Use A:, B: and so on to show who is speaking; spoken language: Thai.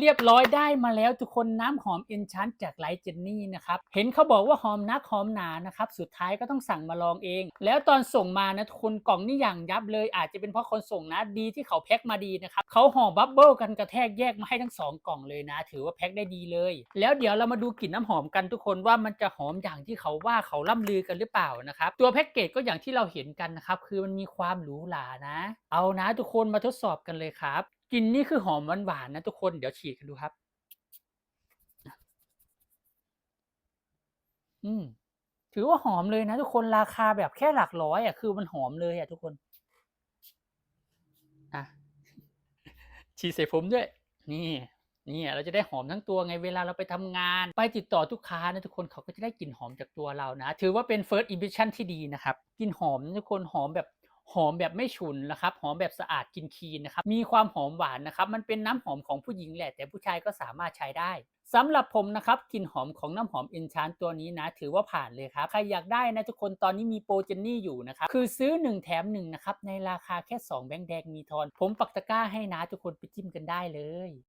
A: เรียบร้อยได้มาแล้วทุกคนน้ำหอมเอนชันจากไลท์เจนนี่นะครับเห็นเขาบอกว่าหอมนักหอมหนานะครับสุดท้ายก็ต้องสั่งมาลองเอง แล้วตอนส่งมานะทุกคนกล่องนี่อย่างยับเลย อาจจะเป็นเพราะคนส่งนะดีที่เขาแพ็คมาดีนะครับเขาห่อบับเบิลกันกระแทกแยกมาให้ทั้งสองกล่องเลยนะ ถือว่าแพ็คได้ดีเลย แล้วเดี๋ยวเรามาดูกลิ่นน้ำหอมกันทุกคนว่ามันจะหอมอย่างที่เขาว่าเขาล่ำลือกันหรือเปล่านะครับตัวแพ็กเกจก็อย่างที่เราเห็นกันนะครับคือมันมีความหรูหรานะ เอานะทุกคนมาทดสอบกันเลยครับ กลิ่นนี่คือหอมหวานๆนะทุกคนเดี๋ยวฉีดกันดูครับ อืม ถือว่าหอมเลยนะทุกคนราคาแบบแค่หลักร้อยอะคือมันหอมเลยอะทุกคน อะ ฉีดใส่ผมด้วย นี่นี่เราจะได้หอมทั้งตัวไงเวลาเราไปทำงาน ไปติดต่อลูกค้านะทุกคนเขาก็จะได้กลิ่นหอมจากตัวเรานะ ถือว่าเป็น first impression ที่ดีนะครับกลิ่นหอมนะทุกคนหอมแบบ หอมแบบไม่ฉุนนะครับ หอมแบบสะอาดกินคีนนะครับ มีความหอมหวานนะครับ มันเป็นน้ำหอมของผู้หญิงแหละ แต่ผู้ชายก็สามารถใช้ได้สำหรับผมนะครับกลิ่นหอมของน้ำหอมเอนชานตัวนี้นะ ถือว่าผ่านเลยครับ ใครอยากได้นะทุกคนตอนนี้มีโปรเจนนี่อยู่นะครับ คือซื้อ 1 แถม1นะครับ ในราคาแค่ 2 แบงค์แดงมีทอน ผมปักตะกร้าให้นะทุกคนไปจิ้มกันได้เลย